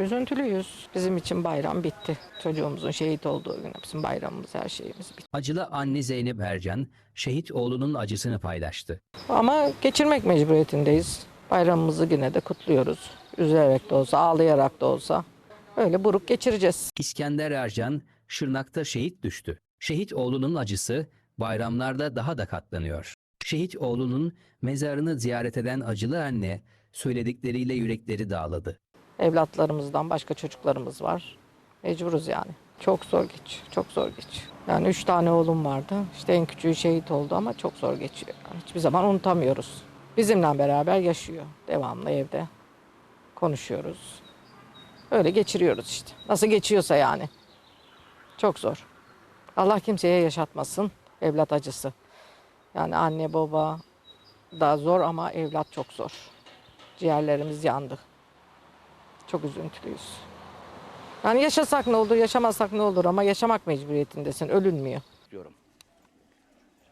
Üzüntülüyüz. Bizim için bayram bitti. Çocuğumuzun şehit olduğu gün bizim bayramımız, her şeyimiz bitti. Acılı anne Zeynep Ercan, şehit oğlunun acısını paylaştı. Ama geçirmek mecburiyetindeyiz. Bayramımızı yine de kutluyoruz. Üzülerek de olsa, ağlayarak da olsa. Öyle buruk geçireceğiz. İskender Ercan, Şırnak'ta şehit düştü. Şehit oğlunun acısı bayramlarda daha da katlanıyor. Şehit oğlunun mezarını ziyaret eden acılı anne, söyledikleriyle yürekleri dağladı. Evlatlarımızdan başka çocuklarımız var. Mecburuz yani. Çok zor geç, çok zor geç. Yani üç tane oğlum vardı. İşte en küçüğü şehit oldu ama çok zor geçiyor. Hiçbir zaman unutamıyoruz. Bizimle beraber yaşıyor. Devamlı evde konuşuyoruz. Öyle geçiriyoruz işte. Nasıl geçiyorsa yani. Çok zor. Allah kimseye yaşatmasın evlat acısı. Yani anne baba da zor ama evlat çok zor. Ciğerlerimiz yandı. Çok üzüntülüyüz. Yani yaşasak ne olur, yaşamasak ne olur ama yaşamak mecburiyetindesin, ölünmüyor. diyorum.